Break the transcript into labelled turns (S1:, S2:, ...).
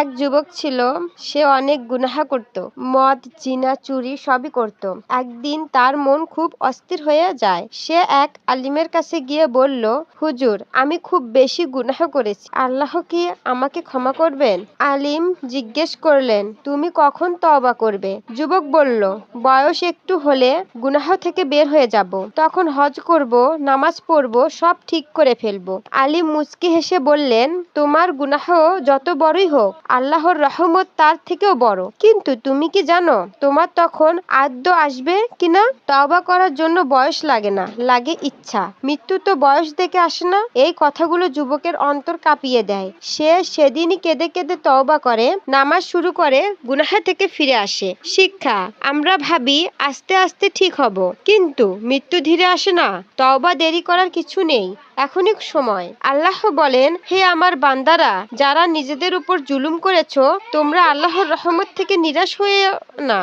S1: এক যুবক ছিল, সে অনেক গুনাহ করত, মদ, জিনা, চুরি সবই করত। একদিন তার মন খুব অস্থির হয়ে যায়। সে এক আলিমের কাছে গিয়ে বলল, হুজুর, আমি খুব বেশি গুনাহ করেছি। আল্লাহ কি আমাকে ক্ষমা করবেন? আলিম জিজ্ঞেস করলেন, তুমি কখন তবা করবে? যুবক বলল, বয়স একটু হলে গুনাহ থেকে বের হয়ে যাব। তখন হজ করব, নামাজ পড়ব, সব ঠিক করে ফেলব। আলিম মুচকি হেসে বললেন, তোমার গুনাহ যত বড়ই হোক আল্লাহর রহমত তার থেকেও বড়। কিন্তু তুমি কি জানো, তোমার তখন আদ্য আসবে কিনা? তওবা করার জন্য বয়স লাগে না, লাগে ইচ্ছা। মৃত্যু তো বয়স দেখে আসে না। এই কথাগুলো যুবকের অন্তর কাঁপিয়ে দেয়। সে সেদিনই কেঁদে কেঁদে তওবা করে, নামাজ শুরু করে, গুনাহ থেকে ফিরে আসে। শিক্ষা, আমরা ভাবি আস্তে আস্তে ঠিক হব। কিন্তু মৃত্যু ধীরে আসে না, তওবা দেরি করার কিছু নেই। এখনই সময়। আল্লাহ বলেন, হে আমার বান্দারা, যারা নিজেদের উপর জুলুম করেছ তোমরা আল্লাহর রহমত থেকে নিরাশ হয়ে না?